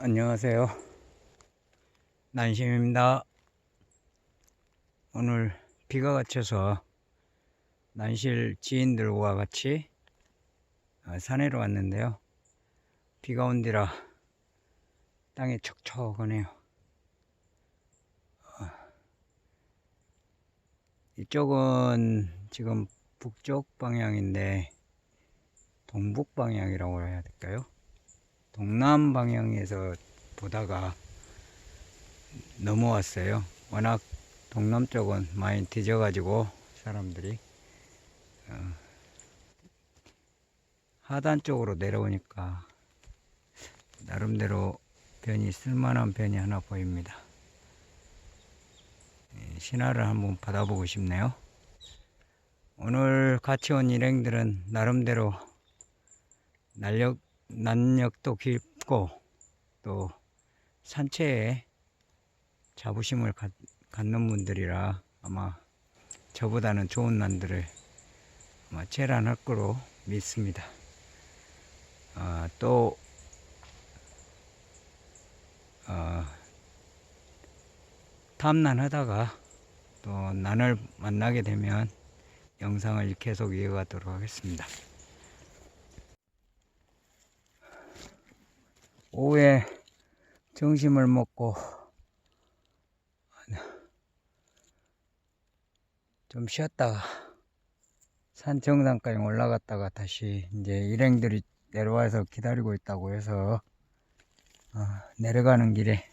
안녕하세요. 난심입니다. 오늘 비가 그쳐서 난실 지인들과 같이 어, 산에로 왔는데요. 비가 온 뒤라 땅이 촉촉하네요. 어, 이쪽은 지금 북쪽 방향인데 동북 방향이라고 해야 될까요? 동남 방향에서 보다가 넘어왔어요. 워낙 동남 쪽은 많이 뒤져가지고 사람들이 어, 하단 쪽으로 내려오니까 나름대로 변이 쓸만한 변이 하나 보입니다. 예, 신화를 한번 받아보고 싶네요. 오늘 같이 온 일행들은 나름대로 날력 난력도 깊고 또 산채에 자부심을 갖, 갖는 분들이라 아마 저보다는 좋은 난들을 아마 체란할 거로 믿습니다. 아, 또 어, 탐난하다가 또 난을 만나게 되면 영상을 계속 이어가도록 하겠습니다. 오후에 점심을 먹고 좀 쉬었다가 산 정상까지 올라갔다가 다시 이제 일행들이 내려와서 기다리고 있다고 해서 어, 내려가는 길에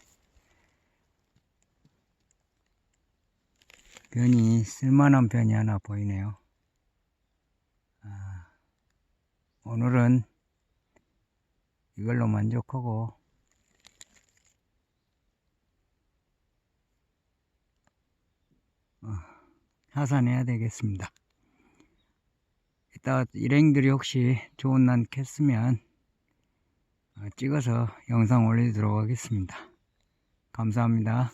변이 쓸만한 변이 하나 보이네요. 아, 오늘은 이걸로 만족하고 어, 하산해야 되겠습니다. 이따 일행들이 혹시 좋은 난 캤으면 어, 찍어서 영상 올리도록 하겠습니다. 감사합니다.